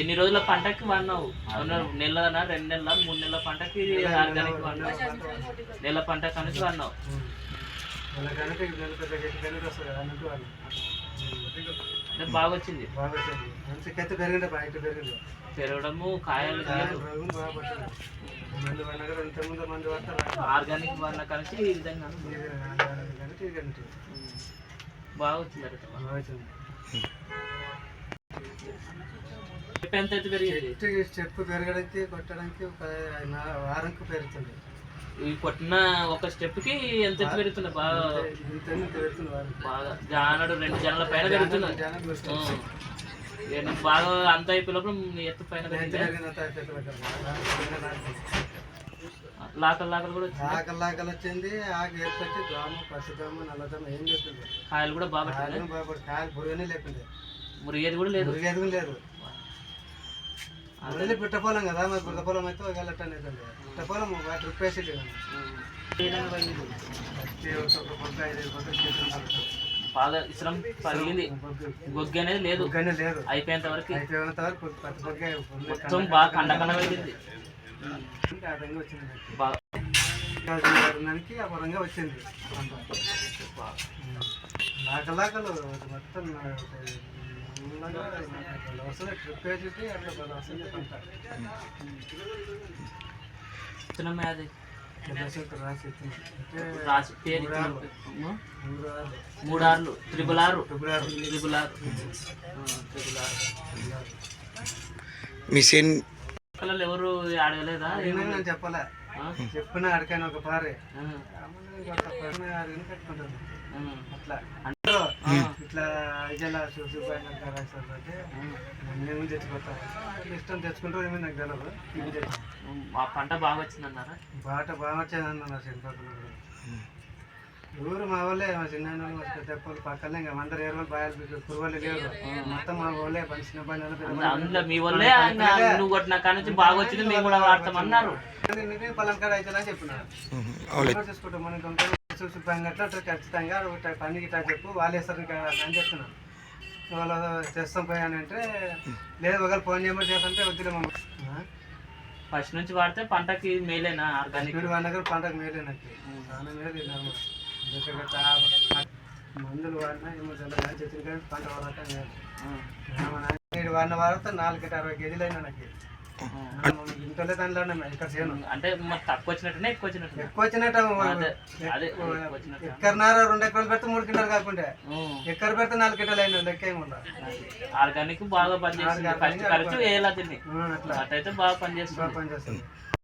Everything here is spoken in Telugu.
ఎన్ని రోజుల పంటకి వాడినావు? నెలనా రెండు నెలల మూడు నెలల పంటకి ఆర్గానిక్ వాడినావు. నెల పంట కనుక వాడినావు. అంటే బాగా వచ్చింది పెరగడము కాయలు ఆర్గానిక్ వాడిన కలిసి ఈ విధంగా బాగా వచ్చింది. బాగా వచ్చింది చెట్టు చెప్పు పెరగడానికి కొట్టడానికి ఒక వారంకు పెరుగుతుంది. ఈ కొట్టిన ఒక స్టెప్కి ఎంత ఎత్తు పెరుగుతుంది? బాగా బాగా జానడు రెండు జనల పైన నువ్వు బాగా అంత అయిపోయినప్పుడు ఎత్తు పైన లాకలు లాకలు కూడా ఆకలి ఆకలి వచ్చింది. ఆకు ఏర్పచ్చి దోమ పసుదోమ నల్లదోమ ఏం లేకుండా కాయలు కూడా బాగా కాయలు బాగా కాయలు పురుగనే లేకుండా. మురిగేది కూడా లేదు. పురుగు ఎదుగు లేదు. వదిలి పిట్టపొలం కదా మరి పుట్టపొలం అయితే ఒక గలటన్ అవుతుంది పిట్టపొలం ఒక పొద్దు చేతులు బాగా ఇసరం పగిలింది. గొగ్గి అనేది లేదు. లేదు. అయిపోయేంత వరకు అయిపోయినంత వరకు మొత్తం బాగా కండ కండ వచ్చింది. నాకు. బాగా దానికి ఆ పరంగా వచ్చింది. లాకలాకలు మొత్తం రాసి పేరు మూడు ఆర్లు triple R. Triple R triple R మీ సెన్ పిల్లలు ఎవరు అడగలేదా అడిగినా నేను చెప్పలే ఆ? చెప్పిన అడిగాను ఒక పారే. అట్లా ఇట్లా అంటే మేము తెచ్చిపోతాం ఇష్టం తెచ్చుకుంటూ ఏమీ నాకు తెలియదు ఇవి పంట బాగా వచ్చిందన్నారా? బాట బాగా వచ్చేది అన్న శనిపాకులు కూడా ఊరు మా వాళ్ళే మా చిన్న మా పెద్ద వాళ్ళు పక్కనే ఇంకా అందరు ఏరు వాళ్ళు బాగా కురువాళ్ళు లేరు మొత్తం మా వాళ్ళే పని చిన్న పని వాళ్ళు అందులో- మీ వల్లే ఇంకా నువ్వు కొట్టిన కాడ నుంచి బాగా వచ్చింది మేము కూడా వాడతామన్నారు. పలానా కాడ అయితే అని చెప్పిన అవును చూసుకుంటాం మనం కొంచెం చూసి పని అట్లా ఖచ్చితంగా పని ఇట్లా చెప్పు వాళ్ళు ఇంకా అని చెప్తున్నాను వాళ్ళు చేస్తాం పోయి అని అంటే లేదు ఒకవేళ ఫోన్ చేయమని చేస్తుంటే వద్దులే మమ్మ ఫస్ట్ నుంచి వాడితే పంటకి మేలేనా ఆర్గానిక్ వీడు వాడిన పంటకు మేలే నాకు. చాలా మేలు మందులు వాడినా ఏమో చెట్లు కానీ పంట వాడక మేలు మా నాయన వీడు వాడిన వాడితే నాలుగు అరవై కేజీలు అయినా నాకు. అంటే తక్కువ వచ్చినట్టునే ఎక్కువ వచ్చినట్టు ఎక్కువ వచ్చినట్టు ఎక్కడన్నారా రెండు ఎకరాలు పెడితే మూడు కింటాలు కాకుండా. ఎక్కడ పెడితే నాలుగు కింటాలు అయినా లెక్క ఆర్గానిక్ బాగా పనిచేస్తుంది. ఖర్చు వేయాల అట్లయితే బాగా పనిచేస్తుంది. పనిచేస్తుంది.